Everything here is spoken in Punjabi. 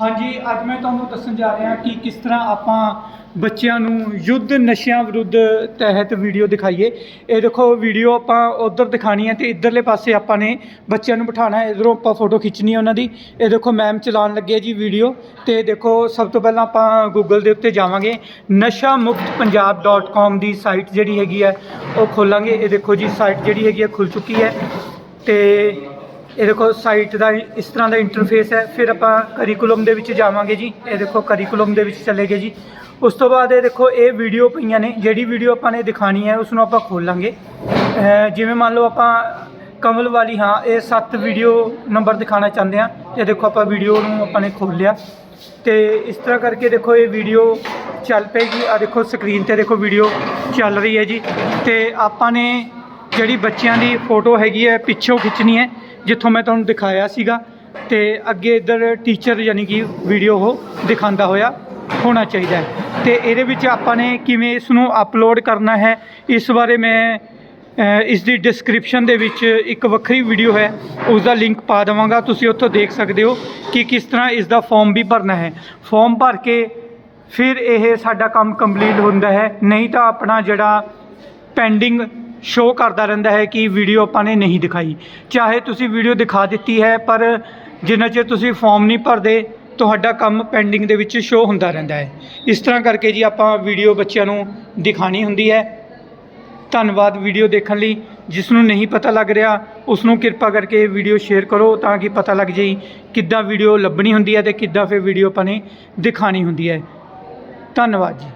ਹਾਂਜੀ, ਅੱਜ ਮੈਂ ਤੁਹਾਨੂੰ ਦੱਸਣ ਜਾ ਰਿਹਾ ਕਿ ਕਿਸ ਤਰ੍ਹਾਂ ਆਪਾਂ ਬੱਚਿਆਂ ਨੂੰ ਯੁੱਧ ਨਸ਼ਿਆਂ ਵਿਰੁੱਧ ਤਹਿਤ ਵੀਡੀਓ ਦਿਖਾਈਏ। ਇਹ ਦੇਖੋ ਵੀਡੀਓ ਆਪਾਂ ਉਧਰ ਦਿਖਾਣੀ ਹੈ ਤੇ ਇਧਰਲੇ ਪਾਸੇ ਆਪਾਂ ਨੇ ਬੱਚਿਆਂ ਨੂੰ ਬਿਠਾਣਾ ਹੈ। ਇਧਰੋਂ ਆਪਾਂ ਫੋਟੋ ਖਿੱਚਣੀ ਹੈ ਉਹਨਾਂ ਦੀ। ਇਹ ਦੇਖੋ ਮੈਮ ਚਲਾਉਣ ਲੱਗੇ ਜੀ ਵੀਡੀਓ ਤੇ ਦੇਖੋ, ਸਭ ਤੋਂ ਪਹਿਲਾਂ ਆਪਾਂ ਗੂਗਲ ਦੇ ਉੱਤੇ ਜਾਵਾਂਗੇ। nashamuktpunjab.com ਦੀ ਸਾਈਟ ਜਿਹੜੀ ਹੈਗੀ ਹੈ, ਉਹ ਖੋਲਾਂਗੇ। ਇਹ ਦੇਖੋ ਜੀ ਸਾਈਟ ਜਿਹੜੀ ਹੈਗੀ ਹੈ ਖੁੱਲ ਚੁੱਕੀ ਹੈ ਤੇ ਇਹ ਦੇਖੋ ਸਾਈਟ ਦਾ ਇਸ ਤਰ੍ਹਾਂ ਦਾ ਇੰਟਰਫੇਸ ਹੈ। ਫਿਰ ਆਪਾਂ ਕਰਿਕੂਲਮ ਦੇ ਵਿੱਚ ਜਾਵਾਂਗੇ ਜੀ। ਇਹ ਦੇਖੋ ਕਰਿਕੂਲਮ ਦੇ ਵਿੱਚ ਚਲੇ ਗਏ ਜੀ। ਉਸ ਤੋਂ ਬਾਅਦ ਇਹ ਦੇਖੋ ਇਹ ਵੀਡੀਓ ਪਈਆਂ ਨੇ। ਜਿਹੜੀ ਵੀਡੀਓ ਆਪਾਂ ਨੇ ਦਿਖਾਣੀ ਹੈ ਉਸ ਨੂੰ ਆਪਾਂ ਖੋਲਾਂਗੇ। ਜਿਵੇਂ ਮੰਨ ਲਓ ਆਪਾਂ ਕਮਲ ਵਾਲੀ, ਹਾਂ, ਇਹ ਸੱਤ ਵੀਡੀਓ ਨੰਬਰ ਦਿਖਾਣਾ ਚਾਹੁੰਦੇ ਆ ਤੇ ਦੇਖੋ ਆਪਾਂ ਵੀਡੀਓ ਨੂੰ ਆਪਾਂ ਨੇ ਖੋਲ ਲਿਆ। ਤੇ ਇਸ ਤਰ੍ਹਾਂ ਕਰਕੇ ਦੇਖੋ ਇਹ ਵੀਡੀਓ ਚੱਲ ਪਏਗੀ। ਆ ਦੇਖੋ ਸਕਰੀਨ ਤੇ ਦੇਖੋ ਵੀਡੀਓ ਚੱਲ ਰਹੀ ਹੈ ਜੀ। ਤੇ ਆਪਾਂ ਨੇ ਜਿਹੜੀ ਬੱਚਿਆਂ ਦੀ ਫੋਟੋ ਹੈਗੀ ਹੈ, ਪਿੱਛੋਂ ਖਿੱਚਣੀ ਹੈ। ਜਿੱਥੋਂ ਮੈਂ ਤੁਹਾਨੂੰ ਦਿਖਾਇਆ ਸੀਗਾ ਤੇ ਅੱਗੇ ਇੱਧਰ ਟੀਚਰ ਯਾਨੀ ਕਿ ਵੀਡੀਓ ਉਹ ਦਿਖਾਉਂਦਾ ਹੋਇਆ ਹੋਣਾ ਚਾਹੀਦਾ ਹੈ। ਤੇ ਇਹਦੇ ਵਿੱਚ ਆਪਾਂ ਨੇ ਕਿਵੇਂ ਇਸ ਨੂੰ ਅਪਲੋਡ ਕਰਨਾ ਹੈ ਇਸ ਬਾਰੇ ਮੈਂ ਅ, ਇਸ ਦੀ ਡਿਸਕ੍ਰਿਪਸ਼ਨ ਦੇ ਵਿੱਚ ਇੱਕ ਵੱਖਰੀ ਵੀਡੀਓ ਹੈ ਉਸ ਦਾ ਲਿੰਕ ਪਾ ਦੇਵਾਂਗਾ ਤੁਸੀਂ ਉੱਥੋਂ ਦੇਖ ਸਕਦੇ ਹੋ ਕਿ ਕਿਸ ਤਰ੍ਹਾਂ ਇਸ ਦਾ ਫਾਰਮ ਵੀ ਭਰਨਾ ਹੈ। ਫਾਰਮ ਭਰ ਕੇ ਫਿਰ ਇਹ ਸਾਡਾ ਕੰਮ ਕੰਪਲੀਟ ਹੁੰਦਾ ਹੈ ਨਹੀਂ ਤਾਂ ਆਪਣਾ ਜਿਹੜਾ ਪੈਂਡਿੰਗ ਸ਼ੋਅ ਕਰਦਾ ਰਹਿੰਦਾ ਹੈ ਕਿ ਵੀਡੀਓ ਆਪਾਂ ਨੇ ਨਹੀਂ ਦਿਖਾਈ। ਚਾਹੇ ਤੁਸੀਂ ਵੀਡੀਓ ਦਿਖਾ ਦਿੱਤੀ ਹੈ, ਪਰ ਜਿੰਨਾ ਚਿਰ ਤੁਸੀਂ ਫਾਰਮ ਨਹੀਂ ਭਰਦੇ, ਤੁਹਾਡਾ ਕੰਮ ਪੈਂਡਿੰਗ ਦੇ ਵਿੱਚ ਸ਼ੋਅ ਹੁੰਦਾ ਰਹਿੰਦਾ ਹੈ। ਇਸ ਤਰ੍ਹਾਂ ਕਰਕੇ ਜੀ ਆਪਾਂ ਵੀਡੀਓ ਬੱਚਿਆਂ ਨੂੰ ਦਿਖਾਣੀ ਹੁੰਦੀ ਹੈ। ਧੰਨਵਾਦ ਵੀਡੀਓ ਦੇਖਣ ਲਈ। ਜਿਸ ਨੂੰ ਨਹੀਂ ਪਤਾ ਲੱਗ ਰਿਹਾ ਉਸ ਨੂੰ ਕਿਰਪਾ ਕਰਕੇ ਵੀਡੀਓ ਸ਼ੇਅਰ ਕਰੋ ਤਾਂ ਕਿ ਪਤਾ ਲੱਗ ਜਾਈ ਕਿੱਦਾਂ ਵੀਡੀਓ ਲੱਭਣੀ ਹੁੰਦੀ ਹੈ ਤੇ ਕਿੱਦਾਂ ਫਿਰ ਵੀਡੀਓ ਆਪਾਂ ਨੇ ਦਿਖਾਣੀ ਹੁੰਦੀ ਹੈ। ਧੰਨਵਾਦ ਜੀ।